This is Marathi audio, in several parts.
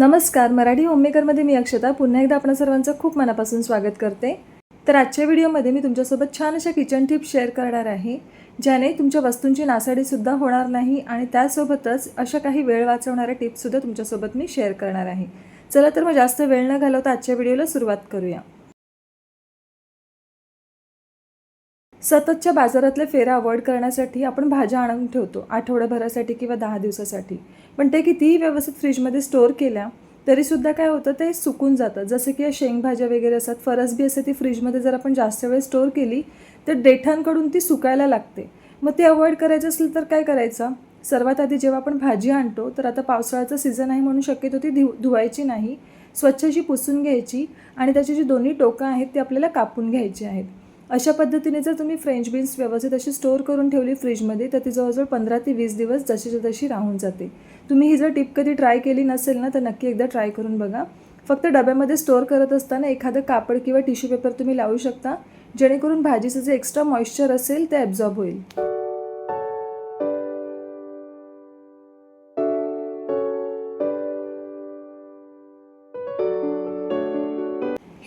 नमस्कार मराठी होममेकरमध्ये मी अक्षता. पुन्हा एकदा आपणा सर्वांचं खूप मनापासून स्वागत करते. तर आजच्या व्हिडिओमध्ये मी तुमच्यासोबत छान अशा किचन टिप्स शेअर करणार आहे ज्याने तुमच्या वस्तूंची नासाडीसुद्धा होणार नाही आणि त्यासोबतच अशा काही वेळ वाचवणाऱ्या टिप्ससुद्धा तुमच्यासोबत मी शेअर करणार आहे. चला तर मग जास्त वेळ न घालवता आजच्या व्हिडिओला सुरुवात करूया. सततच्या बाजारातल्या फेऱ्या अवॉइड करण्यासाठी आपण भाज्या आणून ठेवतो आठवड्याभरासाठी किंवा दहा दिवसासाठी. पण ते कितीही व्यवस्थित फ्रीजमध्ये स्टोअर केल्या तरीसुद्धा काय होतं ते सुकून जातं. जसं की शेंगभाज्या वगैरे असतात फरसबी असते ती फ्रीजमध्ये जर आपण जास्त वेळ स्टोअर केली तर देठांकडून ती सुकायला लागते. मग ते अवॉइड करायचं असेल तर काय करायचं? सर्वात आधी जेव्हा आपण भाजी आणतो तर आता पावसाळ्याचं सीझन आहे म्हणून शक्यतो ती धु धुवायची नाही. स्वच्छशी पुसून घ्यायची आणि त्याची जी दोन्ही टोकं आहेत ती आपल्याला कापून घ्यायची आहेत. अशा पद्धतीने जर तुम्ही फ्रेंच बीन्स व्यवस्थित अशी स्टोअर करून ठेवली फ्रीजमध्ये तर ती जवळजवळ पंधरा ते वीस दिवस जशीच्या तशी राहून जाते. तुम्ही ही जर टिप कधी ट्राय केली नसेल ना तर नक्की एकदा ट्राय करून बघा. फक्त डब्यामध्ये स्टोअर करत असताना एखादं कापड किंवा टिश्यू पेपर तुम्ही लावू शकता जेणेकरून भाजीचं जे एक्स्ट्रा मॉइश्चर असेल ते ॲब्झॉर्ब होईल.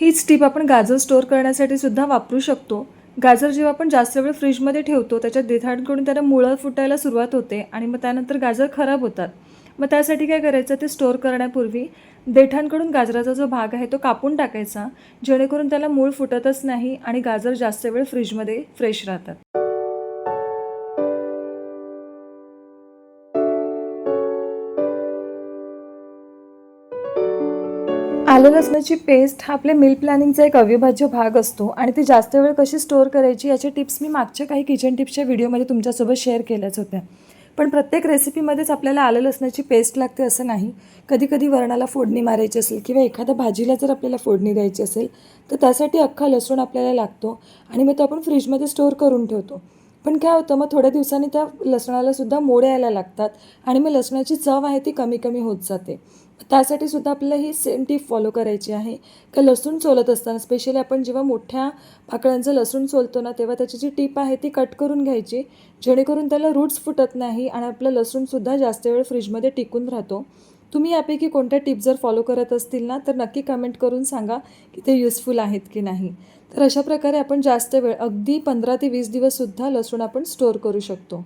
हीच टीप आपण गाजर स्टोअर करण्यासाठी सुद्धा वापरू शकतो. गाजर जेव्हा आपण जास्त वेळ फ्रीजमध्ये ठेवतो त्याच्या देठांकडून त्याला मुळं फुटायला सुरुवात होते आणि मग त्यानंतर गाजर खराब होतात. मग त्यासाठी काय करायचं? ते स्टोअर करण्यापूर्वी देठांकडून गाजराचा जो भाग आहे तो कापून टाकायचा जेणेकरून त्याला मूळ फुटतच नाही आणि गाजर जास्त वेळ फ्रीजमध्ये फ्रेश राहतात. आलं लसणाची पेस्ट हा आपल्या मिल प्लॅनिंगचा एक अविभाज्य भाग असतो आणि ती जास्त वेळ कशी स्टोअर करायची याचे टिप्स मी मागच्या काही किचन टिप्सच्या व्हिडिओमध्ये तुमच्यासोबत शेअर केल्याच होत्या. पण प्रत्येक रेसिपीमध्येच आपल्याला आलं लसणाची पेस्ट लागते असं नाही. कधी कधी वरणाला फोडणी मारायची असेल किंवा एखाद्या भाजीला जर आपल्याला फोडणी द्यायची असेल तर त्यासाठी अख्खा लसूण आपल्याला लागतो आणि मग तो आपण फ्रीजमध्ये स्टोअर करून ठेवतो. पण काय होतं मग थोड्या दिवसांनी त्या लसणालासुद्धा मोड यायला लागतात आणि मग लसणाची चव आहे ती कमी कमी होत जाते. त्यासाठी सुद्धा आपल्याला ही सेम टीप फॉलो करायची आहे. का लसूण सोलत असताना स्पेशली आपण जेव्हा मोठ्या पाकळ्यांचं लसूण सोलतो ना तेव्हा त्याची जी टीप आहे ती कट करून घ्यायची. जेणेकरून त्याला रूट्स फुटत नाही आणि आपलं लसूणसुद्धा जास्त वेळ फ्रीजमध्ये टिकून राहतो. तुम्ही यापैकी कोणत्या टिप जर फॉलो करत असतील ना तर नक्की कमेंट करून सांगा की ते युजफुल आहेत की नाही. तर अशा प्रकारे आपण जास्त वेळ अगदी पंधरा ते वीस दिवससुद्धा लसूण आपण स्टोअर करू शकतो.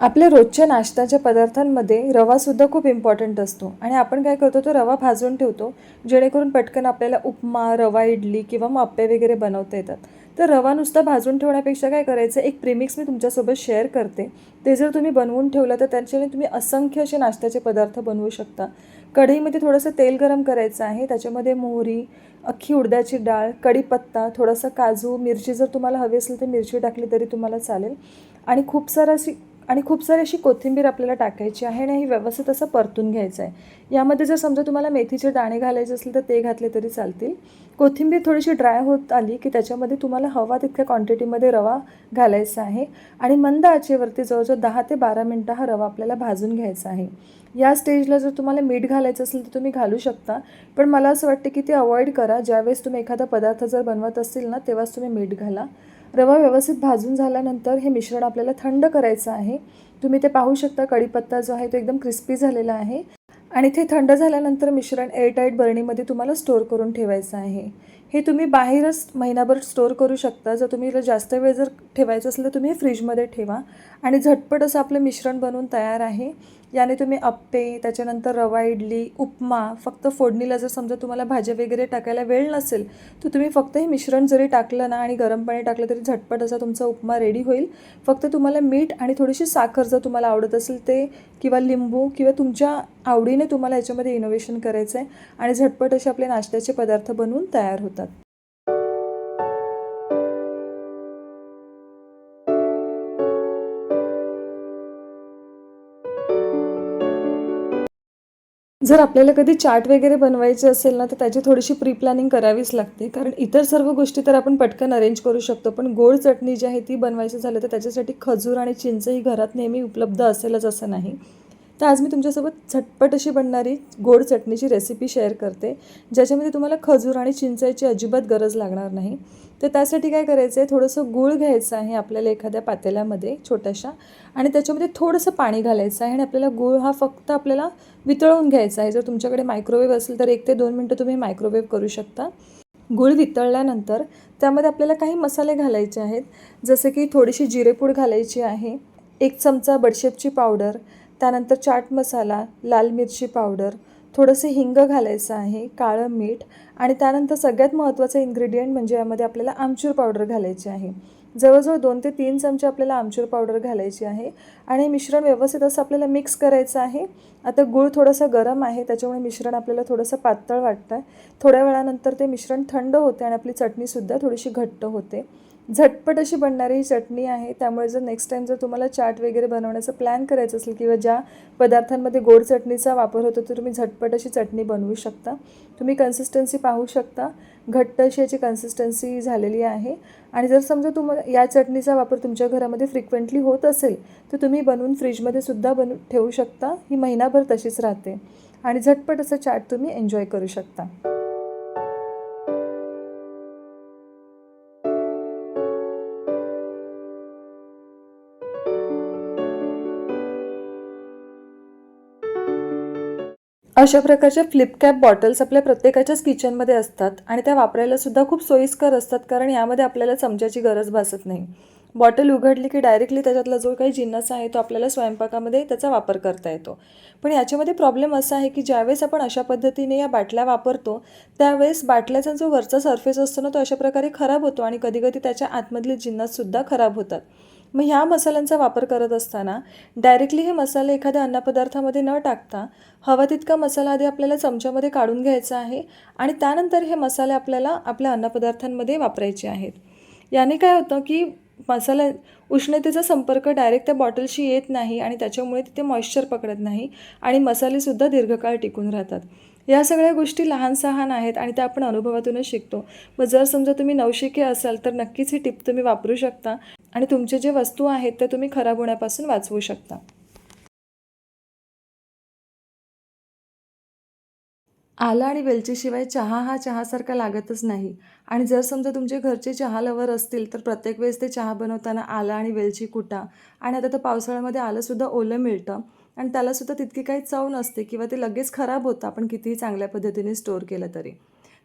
आपल्या रोजच्या नाश्त्याच्या पदार्थांमध्ये रवासुद्धा खूप इम्पॉर्टंट असतो. आणि आपण काय करतो तो रवा भाजून ठेवतो जेणेकरून पटकन आपल्याला उपमा रवा इडली किंवा मग वगैरे बनवता येतात. तर रवा नुसता भाजून ठेवण्यापेक्षा काय करायचं एक प्रिमिक्स मी तुमच्यासोबत शेअर करते. ते जर तुम्ही बनवून ठेवलं तर त्याच्याने तुम्ही असंख्य असे नाश्त्याचे पदार्थ बनवू शकता. कढईमध्ये थोडंसं तेल गरम करायचं आहे त्याच्यामध्ये मोहरी अख्खी उडद्याची डाळ कढीपत्ता थोडंसं काजू मिरची जर तुम्हाला हवी असेल तर मिरची टाकली तरी तुम्हाला चालेल. आणि खूप सारं अशी आणि खूप सारी अशी कोथिंबीर आपल्याला टाकायची आहे आणि हे व्यवस्थित असं परतून घ्यायचं आहे. यामध्ये जर समजा तुम्हाला मेथीचे दाणे घालायचे असतील तर ते घातले तरी चालतील. कोथिंबीर थोडीशी ड्राय होत आली की त्याच्यामध्ये तुम्हाला हवा तितक्या क्वांटिटीमध्ये रवा घालायचा आहे. आणि मंद आचेवरती जवळजवळ दहा ते बारा मिनटं हा रवा आपल्याला भाजून घ्यायचा आहे. या स्टेजला जर तुम्हाला मीठ घालायचं असेल तर तुम्ही घालू शकता. पण मला असं वाटतं की ते अवॉइड करा. ज्यावेळेस तुम्ही एखादा पदार्थ जर बनवत असतील ना तेव्हाच तुम्ही मीठ घाला. रवा व्यवस्थित भाजून झाल्यानंतर हे मिश्रण आपल्याला थंड करायचं आहे. तुम्ही ते पाहू शकता कढीपत्ता जो आहे तो एकदम क्रिस्पी झालेला आहे. आणि ते थंड झाल्यानंतर मिश्रण एअरटाईट बरणीमध्ये तुम्हाला स्टोअर करून ठेवायचं आहे. हे तुम्ही बाहेरच महिनाभर स्टोअर करू शकता. जर तुम्ही जास्त वेळ जर ठेवायचं असेल तर तुम्ही फ्रीजमध्ये ठेवा. आणि झटपट असं आपलं मिश्रण बनवून तयार आहे. याने तुम्ही अप्पे त्याच्यानंतर रवा इडली उपमा फक्त फोडणीला जर समजा तुम्हाला भाज्या वगैरे टाकायला वेळ नसेल तर तुम्ही फक्त हे मिश्रण जरी टाकलं ना आणि गरम पाणी टाकलं तरी झटपट असा तुमचा उपमा रेडी होईल. फक्त तुम्हाला मीठ आणि थोडीशी साखर जर तुम्हाला आवडत असेल ते किंवा लिंबू किंवा तुमच्या आवडीने तुम्हाला याच्यामध्ये इनोव्हेशन करायचं आहे आणि झटपट असे आपले नाश्त्याचे पदार्थ बनवून तयार होतात. जर आपल्याला कधी चाट वगैरे बनवायची असेल ना तर त्याची थोडीशी प्री प्लॅनिंग करावीच लागते. कारण इतर सर्व गोष्टी तर आपण पटकन अरेंज करू शकतो पण गोड चटणी जी आहे ती बनवायची झालं तर त्याच्यासाठी खजूर आणि चिंच ही घरात नेहमी उपलब्ध असेलच असं नाही. तर आज मी तुमच्यासोबत झटपट अशी बनणारी गोड चटणीची रेसिपी शेअर करते ज्याच्यामध्ये तुम्हाला खजूर आणि चिंचायची अजिबात गरज लागणार नाही. तर त्यासाठी काय करायचं आहे थोडंसं गूळ घ्यायचं आहे आपल्याला एखाद्या पातेल्यामध्ये छोट्याशा आणि त्याच्यामध्ये थोडंसं पाणी घालायचं आहे आणि आपल्याला गूळ हा फक्त आपल्याला वितळवून घ्यायचा आहे. जर तुमच्याकडे मायक्रोवेव्ह असेल तर एक ते दोन मिनटं तुम्ही मायक्रोवेव्ह करू शकता. गूळ वितळल्यानंतर त्यामध्ये आपल्याला काही मसाले घालायचे आहेत जसे की थोडीशी जिरेपूड घालायची आहे एक चमचा बडशेपची पावडर त्यानंतर चाट मसाला लाल मिरची पावडर थोडंसं हिंग घालायचं आहे काळं मीठ आणि त्यानंतर सगळ्यात महत्त्वाचं इन्ग्रेडियंट म्हणजे यामध्ये आपल्याला आमचूर पावडर घालायची आहे. जवळजवळ दोन ते तीन चमचे आपल्याला आमचूर पावडर घालायची आहे आणि मिश्रण व्यवस्थित असं आपल्याला मिक्स करायचं आहे. आता गूळ थोडंसं गरम आहे त्याच्यामुळे मिश्रण आपल्याला थोडंसं पातळ वाटतं आहे थोड्या वेळानंतर ते मिश्रण थंड होते आणि आपली चटणीसुद्धा थोडीशी घट्ट होते. झटपट अशी बनणारी ही चटणी आहे. त्यामुळे जर नेक्स्ट टाईम जर तुम्हाला चाट वगैरे बनवण्याचा प्लॅन करायचं असेल किंवा ज्या पदार्थांमध्ये गोड चटणीचा वापर होतो तर तुम्ही झटपट अशी चटणी बनवू शकता. तुम्ही कन्सिस्टन्सी पाहू शकता. घट्ट अशी याची कन्सिस्टन्सी झालेली आहे. आणि जर समजा तुम्हाला या चटणीचा वापर तुमच्या घरामध्ये फ्रिक्वेंटली होत असेल तर तुम्ही बनवून फ्रीजमध्ये सुद्धा बनवू ठेवू शकता. ही महिनाभर तशीच राहते. आणि झटपट असं चाट तुम्ही एन्जॉय करू शकता. अशा प्रकारच्या फ्लिपकॅप बॉटल्स आपल्या प्रत्येकाच्याच किचनमध्ये असतात आणि त्या वापरायला सुद्धा खूप सोयीस्कर असतात कारण यामध्ये आपल्याला चमच्याची गरज भासत नाही. बॉटल उघडली की डायरेक्टली त्याच्यातला जो काही जिन्नस आहे तो आपल्याला स्वयंपाकामध्ये त्याचा वापर करता येतो. पण याच्यामध्ये प्रॉब्लेम असा आहे की ज्यावेळेस आपण अशा पद्धतीने या बाटल्या वापरतो त्यावेळेस बाटल्याचा जो वरचा सरफेस असतो ना तो अशा प्रकारे खराब होतो आणि कधीकधी त्याच्या आतमधले जिन्नससुद्धा खराब होतात. मग ह्या मसाल्यांचा वापर करत असताना डायरेक्टली हे मसाले एखाद्या अन्नपदार्थामध्ये न टाकता हवा तितका मसाला आधी आपल्याला चमच्यामध्ये काढून घ्यायचा आहे आणि त्यानंतर हे मसाले आपल्याला आपल्या अन्नपदार्थांमध्ये वापरायचे आहेत. याने काय होतं की मसाला उष्णतेचा संपर्क डायरेक्ट त्या बॉटलशी येत नाही आणि त्याच्यामुळे तिथे मॉइश्चर पकडत नाही आणि मसालेसुद्धा दीर्घकाळ टिकून राहतात. या सगळ्या गोष्टी लहान सहान आहेत आणि त्या आपण अनुभवातूनच शिकतो. मग जर समजा तुम्ही नवशिके असाल तर नक्कीच ही टिप तुम्ही वापरू शकता. आणि तुमचे जे वस्तू आहेत ते तुम्ही खराब होण्यापासून वाचवू शकता. आलं आणि वेलचीशिवाय चहा हा चहासारखा लागतच नाही. आणि जर समजा तुमचे घरचे चहा लवर असतील तर प्रत्येक वेळेस ते चहा बनवताना आलं आणि वेलची कुटा. आणि आता तर पावसाळ्यामध्ये आलंसुद्धा ओलं मिळतं. आणि त्यालासुद्धा तितकी काही चव नसते किंवा ते लगेच खराब होतं. आपण कितीही चांगल्या पद्धतीने स्टोअर केलं तरी.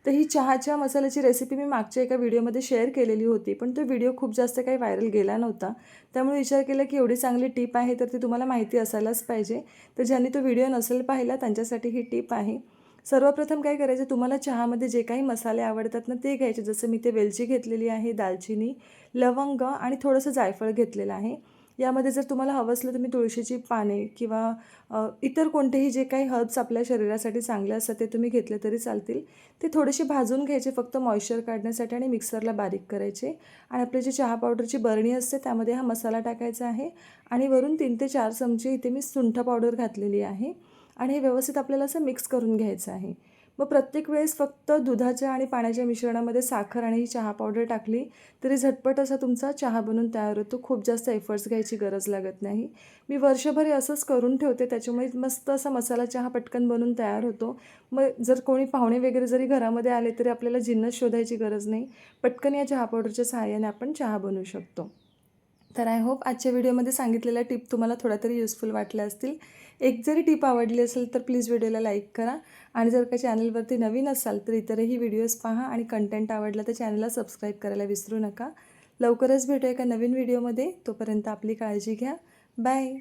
तर ही चहाच्या मसाल्याची रेसिपी मी मागच्या एका व्हिडिओमध्ये शेअर केलेली होती. पण तो व्हिडिओ खूप जास्त काही व्हायरल गेला नव्हता. त्यामुळे विचार केला की एवढी चांगली टीप आहे तर ती तुम्हाला माहिती असायलाच पाहिजे. तर ज्यांनी तो व्हिडिओ नसेल पाहिला त्यांच्यासाठी ही टीप आहे. सर्वप्रथम काय करायचं तुम्हाला चहामध्ये जे काही मसाले आवडतात ना ते घ्यायचे. जसं मी ते वेलची घेतलेली आहे दालचिनी लवंग आणि थोडंसं जायफळ घेतलेलं आहे. यामध्ये जर तुम्हाला हवं असलं तुम्ही तुळशीची पाने किंवा इतर कोणतेही जे काही हर्ब्स आपल्या शरीरासाठी चांगले असतात ते तुम्ही घेतले तरी चालतील. ते थोडेसे भाजून घ्यायचे फक्त मॉइश्चर काढण्यासाठी आणि मिक्सरला बारीक करायचे. आणि आपली जी चहा पावडरची बरणी असते त्यामध्ये हा मसाला टाकायचा आहे. आणि वरून तीन ते चार चमचे इथे मी सुंठ पावडर घातलेली आहे. आणि हे व्यवस्थित आपल्याला असं मिक्स करून घ्यायचं आहे. मग प्रत्येक वेळेस फक्त दुधाच्या आणि पाण्याच्या मिश्रणामध्ये साखर आणि ही चहा पावडर टाकली तरी झटपट असा तुमचा चहा बनून तयार होतो. खूप जास्त एफर्ट्स घ्यायची गरज लागत नाही. मी वर्षभर असंच करून ठेवते त्याच्यामुळे मस्त असा मसाला चहा पटकन बनून तयार होतो. मग जर कोणी पाहुणे वगैरे जरी घरामध्ये आले तरी आपल्याला जिन्नस शोधायची गरज नाही. पटकन या चहा पावडरच्या सहाय्याने आपण चहा बनवू शकतो. तर आय होप आजच्या व्हिडिओमध्ये सांगितलेल्या टिप तुम्हाला थोड्या तरी युजफुल वाटल्या असतील. एक जरी टिप आवडली असेल तर प्लीज व्हिडिओला लाईक करा. आणि जर का चॅनलवरती नवीन असाल तर इतरही व्हिडिओज पहा आणि कंटेंट आवडला तर चॅनलला सबस्क्राईब करायला विसरू नका. लवकरच भेटू एका नवीन व्हिडिओमध्ये. तोपर्यंत आपली काळजी घ्या. बाय